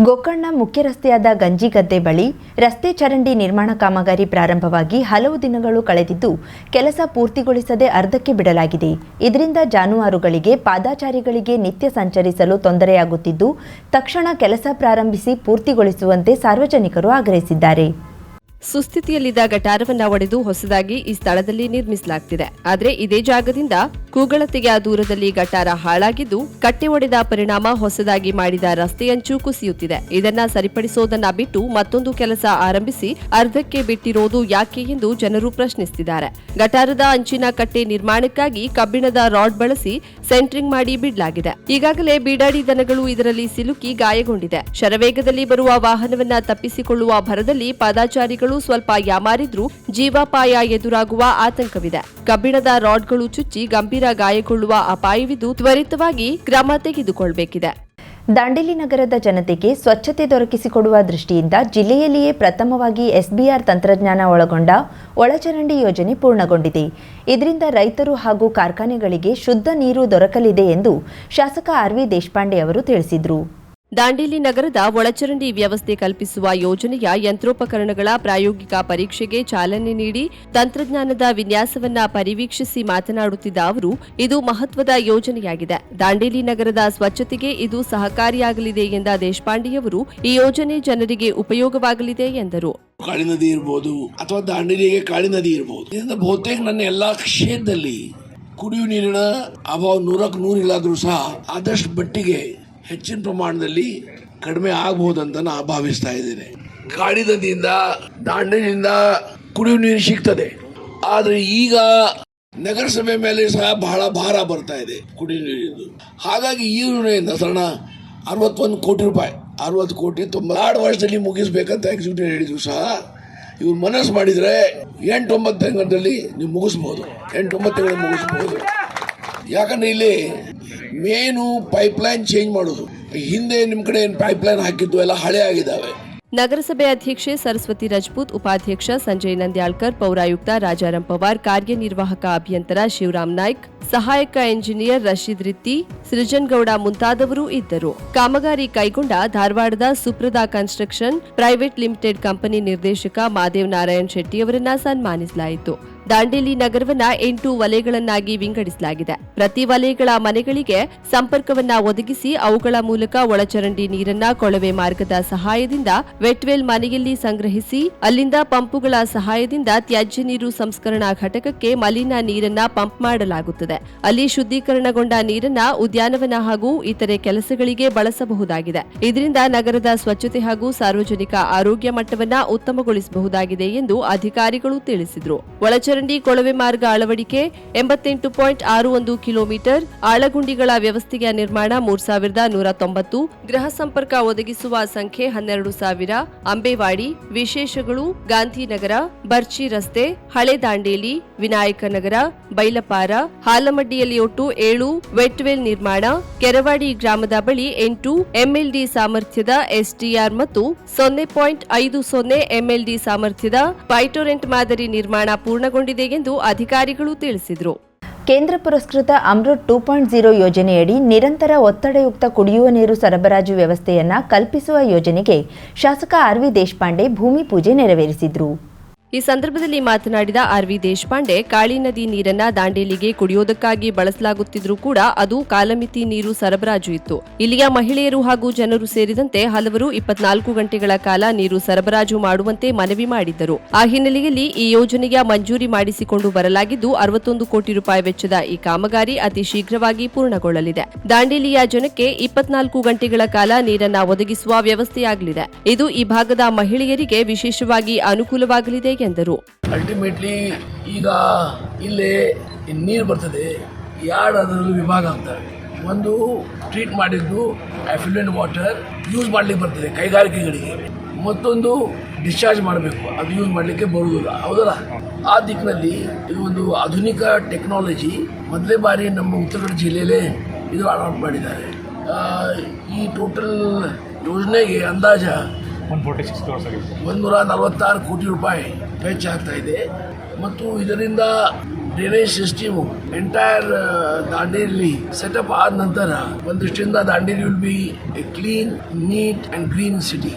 ಗೋಕರ್ಣ ಮುಖ್ಯ ರಸ್ತೆಯಾದ ಗಂಜಿಗದ್ದೆ ಬಳಿ ರಸ್ತೆ ಚರಂಡಿ ನಿರ್ಮಾಣ ಕಾಮಗಾರಿ ಪ್ರಾರಂಭವಾಗಿ ಹಲವು ದಿನಗಳು ಕಳೆದಿದ್ದು, ಕೆಲಸ ಪೂರ್ತಿಗೊಳಿಸದೆ ಅರ್ಧಕ್ಕೆ ಬಿಡಲಾಗಿದೆ. ಇದರಿಂದ ಜಾನುವಾರುಗಳಿಗೆ, ಪಾದಾಚಾರಿಗಳಿಗೆ ನಿತ್ಯ ಸಂಚರಿಸಲು ತೊಂದರೆಯಾಗುತ್ತಿದ್ದು, ತಕ್ಷಣ ಕೆಲಸ ಪ್ರಾರಂಭಿಸಿ ಪೂರ್ತಿಗೊಳಿಸುವಂತೆ ಸಾರ್ವಜನಿಕರು ಆಗ್ರಹಿಸಿದ್ದಾರೆ. ಸುಸ್ಥಿತಿಯಲ್ಲಿದ್ದ ಗಟಾರವನ್ನ ಒಡೆದು ಹೊಸದಾಗಿ ಈ ಸ್ಥಳದಲ್ಲಿ ನಿರ್ಮಿಸಲಾಗ್ತಿದೆ. ಆದರೆ ಇದೇ ಜಾಗದಿಂದ ಕೂಗಳತೆಯ ದೂರದಲ್ಲಿ ಗಟಾರ ಹಾಳಾಗಿದ್ದು ಕಟ್ಟೆ ಒಡೆದ ಪರಿಣಾಮ ಹೊಸದಾಗಿ ಮಾಡಿದ ರಸ್ತೆಯಂಚು ಕುಸಿಯುತ್ತಿದೆ. ಇದನ್ನ ಸರಿಪಡಿಸೋದನ್ನ ಬಿಟ್ಟು ಮತ್ತೊಂದು ಕೆಲಸ ಆರಂಭಿಸಿ ಅರ್ಧಕ್ಕೆ ಬಿಟ್ಟಿರೋದು ಯಾಕೆ ಎಂದು ಜನರು ಪ್ರಶ್ನಿಸುತ್ತಿದ್ದಾರೆ ಗಟಾರದ ಅಂಚಿನ ಕಟ್ಟೆ ನಿರ್ಮಾಣಕ್ಕಾಗಿ ಕಬ್ಬಿಣದ ರಾಡ್ ಬಳಸಿ ಸೆಂಟ್ರಿಂಗ್ ಮಾಡಿ ಬಿಡಲಾಗಿದೆ. ಈಗಾಗಲೇ ಬೀಡಾಡಿ ದನಗಳು ಇದರಲ್ಲಿ ಸಿಲುಕಿ ಗಾಯಗೊಂಡಿದೆ. ಶರವೇಗದಲ್ಲಿ ಬರುವ ವಾಹನವನ್ನ ತಪ್ಪಿಸಿಕೊಳ್ಳುವ ಭರದಲ್ಲಿ ಪಾದಾಚಾರಿಗಳು ಸ್ವಲ್ಪ ಯಾಮಾರಿದ್ರೂ ಜೀವಾಪಾಯ ಎದುರಾಗುವ ಆತಂಕವಿದೆ. ಕಬ್ಬಿಣದ ರಾಡ್ಗಳು ಚುಚ್ಚಿ ಗಂಭೀರ ಗಾಯಗೊಳ್ಳುವ ಅಪಾಯವಿದ್ದು ತ್ವರಿತವಾಗಿ ಕ್ರಮ ತೆಗೆದುಕೊಳ್ಳಬೇಕಿದೆ ದಾಂಡೇಲಿ ನಗರದ ಜನತೆಗೆ ಸ್ವಚ್ಛತೆ ದೊರಕಿಸಿಕೊಡುವ ದೃಷ್ಟಿಯಿಂದ ಜಿಲ್ಲೆಯಲ್ಲಿಯೇ ಪ್ರಥಮವಾಗಿ ಎಸ್ಬಿಆರ್ ತಂತ್ರಜ್ಞಾನ ಒಳಗೊಂಡ ಒಳಚರಂಡಿ ಯೋಜನೆ ಪೂರ್ಣಗೊಂಡಿದೆ. ಇದರಿಂದ ರೈತರು ಹಾಗೂ ಕಾರ್ಖಾನೆಗಳಿಗೆ ಶುದ್ಧ ನೀರು ದೊರಕಲಿದೆ ಎಂದು ಶಾಸಕ ಆರ್ವಿ ದೇಶಪಾಂಡೆ ಅವರು ತಿಳಿಸಿದರು. ದಾಂಡೇಲಿ ನಗರದ ಒಳಚರಂಡಿ ವ್ಯವಸ್ಥೆ ಕಲ್ಪಿಸುವ ಯೋಜನೆಯ ಯಂತ್ರೋಪಕರಣಗಳ ಪ್ರಾಯೋಗಿಕ ಪರೀಕ್ಷೆಗೆ ಚಾಲನೆ ನೀಡಿ ತಂತ್ರಜ್ಞಾನದ ವಿನ್ಯಾಸವನ್ನ ಪರಿವೀಕ್ಷಿಸಿ ಮಾತನಾಡುತ್ತಿದ್ದ ಅವರು, ಇದು ಮಹತ್ವದ ಯೋಜನೆಯಾಗಿದೆ. ದಾಂಡೇಲಿ ನಗರದ ಸ್ವಚ್ಛತೆಗೆ ಇದು ಸಹಕಾರಿಯಾಗಲಿದೆ ಎಂದ ದೇಶಪಾಂಡೆಯವರು, ಈ ಯೋಜನೆ ಜನರಿಗೆ ಉಪಯೋಗವಾಗಲಿದೆ ಎಂದರು. ಕಾಳಿ ನದಿ ಇರಬಹುದು ಅಥವಾ ದಾಂಡೇಲಿಗೆ ಕಾಳಿ ನದಿ ಇರಬಹುದು ಬಹುತೇಕ ನನ್ನ ಎಲ್ಲಾ ಕ್ಷೇತ್ರದಲ್ಲಿ ಕುಡಿಯುವ ನೀರಿನ ಅಭಾವ ನೂರಕ್ಕೆ ನೂರಿಲ್ಲಾದ್ರೂ ಸಹ ಆದಷ್ಟು ಮಟ್ಟಿಗೆ ಹೆಚ್ಚಿನ ಪ್ರಮಾಣದಲ್ಲಿ ಕಡಿಮೆ ಆಗಬಹುದಂತ ನಾ ಭಾವಿಸ್ತಾ ಇದ್ದೇನೆ. ಕಾಡಿ ನದಿಯಿಂದ ದಾಂಡೇಲಿಯಿಂದ ಕುಡಿಯುವ ನೀರು ಸಿಗ್ತದೆ. ಆದರೆ ಈಗ ನಗರಸಭೆ ಮೇಲೆ ಸಹ ಬಹಳ ಭಾರ ಬರ್ತಾ ಇದೆ ಕುಡಿಯುವ ನೀರಿದ್ದು ಹಾಗಾಗಿ ಈ ಯೋಜನೆಯಿಂದ ಸಣ್ಣ ಅರವತ್ತೊಂದು ಕೋಟಿ ರೂಪಾಯಿ, ಅರವತ್ತು ಕೋಟಿ ತೊಂಬತ್ತಾರು ವರ್ಷದಲ್ಲಿ ಮುಗಿಸ್ಬೇಕಂತ ಎಕ್ಸಿಕ್ಯೂಟಿವ್ ಹೇಳಿದ್ರು ಸಹ. ಇವ್ರು ಮನಸ್ಸು ಮಾಡಿದರೆ ಎಂಟೊಂಬತ್ತು ತಿಂಗಳಲ್ಲಿ ನೀವು ಮುಗಿಸ್ಬೋದು. ಎಂಟೊಂಬತ್ತು ತಿಂಗಳಲ್ಲಿ ತಿಂಗಳು ಮುಗಿಸ್ಬೋದು. ಯಾಕಂದ್ರೆ ಇಲ್ಲಿ ಮೇನು ಪೈಪ್ಲೈನ್ ಚೇಂಜ್ ಮಾಡೋದು. ಹಿಂದೆ ನಿಮ್ಮ ಕಡೆ ಏನು ಪೈಪ್ಲೈನ್ ಹಾಕಿದ್ದು ಎಲ್ಲ ಹಳೆ ಆಗಿದ್ದಾವೆ. ನಗರಸಭೆ ಅಧ್ಯಕ್ಷೆ ಸರಸ್ವತಿ ರಜಪೂತ್, ಉಪಾಧ್ಯಕ್ಷ ಸಂಜಯ್ ನಂದ್ಯಾಳ್ಕರ್, ಪೌರಾಯುಕ್ತ ರಾಜಾರಾಮ್ ಪವಾರ್, ಕಾರ್ಯನಿರ್ವಾಹಕ ಅಭಿಯಂತರ ಶಿವರಾಮ್ ನಾಯ್ಕ್, ಸಹಾಯಕ ಎಂಜಿನಿಯರ್ ರಶೀದ್ ರಿತ್ತಿ ಸೃಜನ್ ಗೌಡ ಮುಂತಾದವರು ಇದ್ದರು. ಕಾಮಗಾರಿ ಕೈಗೊಂಡ ಧಾರವಾಡದ Supradha construction, private limited company ನಿರ್ದೇಶಕ ಮಾದೇವ್ ನಾರಾಯಣ್ ಶೆಟ್ಟಿಯವರನ್ನ ಸನ್ಮಾನಿಸಲಾಯಿತು. ದಾಂಡೇಲಿ ನಗರವನ್ನ ಎಂಟು ವಲಯಗಳನ್ನಾಗಿ ವಿಂಗಡಿಸಲಾಗಿದೆ. ಪ್ರತಿ ವಲಯಗಳ ಮನೆಗಳಿಗೆ ಸಂಪರ್ಕವನ್ನ ಒದಗಿಸಿ ಅವುಗಳ ಮೂಲಕ ಒಳಚರಂಡಿ ನೀರನ್ನ ಕೊಳವೆ ಮಾರ್ಗದ ಸಹಾಯದಿಂದ ವೆಟ್ವೆಲ್ ಮನೆಯಲ್ಲಿ ಸಂಗ್ರಹಿಸಿ ಅಲ್ಲಿಂದ ಪಂಪುಗಳ ಸಹಾಯದಿಂದ ತ್ಯಾಜ್ಯ ನೀರು ಸಂಸ್ಕರಣಾ ಘಟಕಕ್ಕೆ ಮಲಿನ ನೀರನ್ನ ಪಂಪ್ ಮಾಡಲಾಗುತ್ತದೆ. ಅಲ್ಲಿ ಶುದ್ಧೀಕರಣಗೊಂಡ ನೀರನ್ನ ಉದ್ಯಾನವನ ಹಾಗೂ ಇತರೆ ಕೆಲಸಗಳಿಗೆ ಬಳಸಬಹುದಾಗಿದೆ. ಇದರಿಂದ ನಗರದ ಸ್ವಚ್ಛತೆ ಹಾಗೂ ಸಾರ್ವಜನಿಕ ಆರೋಗ್ಯ ಮಟ್ಟವನ್ನ ಉತ್ತಮಗೊಳಿಸಬಹುದಾಗಿದೆ ಎಂದು ಅಧಿಕಾರಿಗಳು ತಿಳಿಸಿದರು. ಒಳಚರಂಡಿ ಕೊಳವೆ ಮಾರ್ಗ ಅಳವಡಿಕೆ ಎಂಬತ್ತೆಂಟು ಪಾಯಿಂಟ್ ಆರು ಒಂದು ಕಿಲೋಮೀಟರ್, ಆಳಗುಂಡಿಗಳ ವ್ಯವಸ್ಥೆಯ ನಿರ್ಮಾಣ ಮೂರ್ ಸಾವಿರದ ನೂರ ತೊಂಬತ್ತು, ಗೃಹ ಸಂಪರ್ಕ ಒದಗಿಸುವ ಸಂಖ್ಯೆ ಹನ್ನೆರಡು ಸಾವಿರ, ಅಂಬೇವಾಡಿ, ವಿಶೇಷಗಳು, ಗಾಂಧಿನಗರ, ಬರ್ಚಿ ರಸ್ತೆ, ಹಳೆ ದಾಂಡೇಲಿ, ವಿನಾಯಕ ನಗರ, ಬೈಲಪಾರ, ಹಾಲಮಡ್ಡಿಯಲ್ಲಿ ಒಟ್ಟು ಏಳು, ವೆಟ್ವೆಲ್ ನಿರ್ಮಾಣ, ಕೆರವಾಡಿ ಗ್ರಾಮದ ಬಳಿ ಎಂಟು, ಎಂಎಲ್ಡಿ ಸಾಮರ್ಥ್ಯದ ಎಸ್ಡಿಆರ್ ಮತ್ತು ಸೊನ್ನೆ ಪಾಯಿಂಟ್ ಐದು ಸೊನ್ನೆ ಎಂಎಲ್ಡಿ ಸಾಮರ್ಥ್ಯದ ಪೈಟೋರೆಂಟ್ ಮಾದರಿ ನಿರ್ಮಾಣ ಪೂರ್ಣಗೊಂಡಿದೆ ಎಂದು ಅಧಿಕಾರಿಗಳು ತಿಳಿಸಿದರು. ಕೇಂದ್ರ ಪುರಸ್ಕೃತ ಅಮೃತ್ ಟೂ ಪಾಯಿಂಟ್ ಜೀರೋ ಯೋಜನೆಯಡಿ ನಿರಂತರ ಒತ್ತಡಯುಕ್ತ ಕುಡಿಯುವ ನೀರು ಸರಬರಾಜು ವ್ಯವಸ್ಥೆಯನ್ನ ಕಲ್ಪಿಸುವ ಯೋಜನೆಗೆ ಶಾಸಕ ಆರ್ವಿ ದೇಶಪಾಂಡೆ ಭೂಮಿ ಪೂಜೆ ನೆರವೇರಿಸಿದ್ರು. ಈ ಸಂದರ್ಭದಲ್ಲಿ ಮಾತನಾಡಿದ ಆರ್ ವಿ ದೇಶಪಾಂಡೆ, ಕಾಳಿ ನದಿ ನೀರನ್ನ ದಾಂಡೇಲಿಗೆ ಕುಡಿಯೋದಕ್ಕಾಗಿ ಬಳಸಲಾಗುತ್ತಿದ್ರೂ ಕೂಡ ಅದು ಕಾಲಮಿತಿ ನೀರು ಸರಬರಾಜು ಇತ್ತು. ಇಲ್ಲಿಯ ಮಹಿಳೆಯರು ಹಾಗೂ ಜನರು ಸೇರಿದಂತೆ ಹಲವರು ಇಪ್ಪತ್ನಾಲ್ಕು ಗಂಟೆಗಳ ಕಾಲ ನೀರು ಸರಬರಾಜು ಮಾಡುವಂತೆ ಮನವಿ ಮಾಡಿದ್ದರು. ಆ ಹಿನ್ನೆಲೆಯಲ್ಲಿ ಈ ಯೋಜನೆಯ ಮಂಜೂರಿ ಮಾಡಿಸಿಕೊಂಡು ಬರಲಾಗಿದ್ದು, ಅರವತ್ತೊಂದು ಕೋಟಿ ರೂಪಾಯಿ ವೆಚ್ಚದ ಈ ಕಾಮಗಾರಿ ಅತಿ ಶೀಘ್ರವಾಗಿ ಪೂರ್ಣಗೊಳ್ಳಲಿದೆ. ದಾಂಡೇಲಿಯ ಜನಕ್ಕೆ ಇಪ್ಪತ್ನಾಲ್ಕು ಗಂಟೆಗಳ ಕಾಲ ನೀರನ್ನ ಒದಗಿಸುವ ವ್ಯವಸ್ಥೆಯಾಗಲಿದೆ. ಇದು ಈ ಭಾಗದ ಮಹಿಳೆಯರಿಗೆ ವಿಶೇಷವಾಗಿ ಅನುಕೂಲವಾಗಲಿದೆ ಎಂದರು ಅಲ್ಟಿಮೇಟ್ಲಿ ಈಗ ಇಲ್ಲಿ ನೀರು ಬರ್ತದೆ ಎರಡು ಅದರಲ್ಲಿ ವಿಭಾಗ ಆಗ್ತವೆ ಒಂದು ಟ್ರೀಟ್ ಮಾಡಿದ್ದು ಅಫಿಲೆಂಟ್ ವಾಟರ್ ಯೂಸ್ ಮಾಡಲಿಕ್ಕೆ ಬರ್ತದೆ ಕೈಗಾರಿಕೆಗಳಿಗೆ. ಮತ್ತೊಂದು ಡಿಸ್ಚಾರ್ಜ್ ಮಾಡಬೇಕು, ಅದು ಯೂಸ್ ಮಾಡಲಿಕ್ಕೆ ಬರುವುದಿಲ್ಲ. ಹೌದಲ್ಲ? ಆ ದಿಕ್ಕಿನಲ್ಲಿ ಇದು ಒಂದು ಆಧುನಿಕ ಟೆಕ್ನಾಲಜಿ ಮೊದಲೇ ಬಾರಿ ನಮ್ಮ ಉತ್ತರ ಕನ್ನಡ ಜಿಲ್ಲೆಯಲ್ಲೇ ಇದು ಅಲಾಟ್ ಮಾಡಿದ್ದಾರೆ. ಈ ಟೋಟಲ್ ಯೋಜನೆಗೆ ಅಂದಾಜ ಒಂದೂರ ನಲವತ್ತಾರು ಕೋಟಿ ರೂಪಾಯಿ ವೆಚ್ಚ ಆಗ್ತಾ ಇದೆ. ಮತ್ತು ಇದರಿಂದ drainage system entire Dandeli setup ಆದ ನಂತರ ಒಂದಿಷ್ಟಿಂದ Dandeli will be a clean neat and green city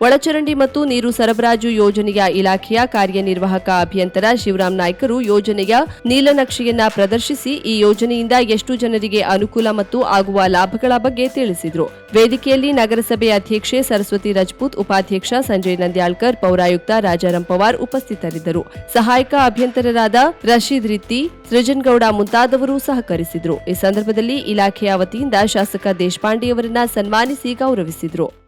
ಒಳಚರಂಡಿ ಮತ್ತು ನೀರು ಸರಬರಾಜು ಯೋಜನೆಯ ಇಲಾಖೆಯ ಕಾರ್ಯನಿರ್ವಾಹಕ ಅಭಿಯಂತರ ಶಿವರಾಮ್ ನಾಯ್ಕರು ಯೋಜನೆಯ ನೀಲನಕ್ಷೆಯನ್ನ ಪ್ರದರ್ಶಿಸಿ ಈ ಯೋಜನೆಯಿಂದ ಎಷ್ಟು ಜನರಿಗೆ ಅನುಕೂಲ ಮತ್ತು ಆಗುವ ಲಾಭಗಳ ಬಗ್ಗೆ ತಿಳಿಸಿದರು. ವೇದಿಕೆಯಲ್ಲಿ ನಗರಸಭೆ ಅಧ್ಯಕ್ಷೆ ಸರಸ್ವತಿ ರಜಪೂತ್, ಉಪಾಧ್ಯಕ್ಷ ಸಂಜಯ್ ನಂದ್ಯಾಳ್ಕರ್, ಪೌರಾಯುಕ್ತ ರಾಜಾರಾಮ್ ಪವಾರ್ ಉಪಸ್ಥಿತರಿದ್ದರು. ಸಹಾಯಕ ಅಭಿಯಂತರರಾದ ರಶೀದ್ ರಿತ್ತಿ, ಸೃಜನ್ಗೌಡ ಮುಂತಾದವರು ಸಹಕರಿಸಿದರು. ಈ ಸಂದರ್ಭದಲ್ಲಿ ಇಲಾಖೆಯ ವತಿಯಿಂದ ಶಾಸಕ ದೇಶಪಾಂಡೆಯವರನ್ನ ಸನ್ಮಾನಿಸಿ ಗೌರವಿಸಿದರು.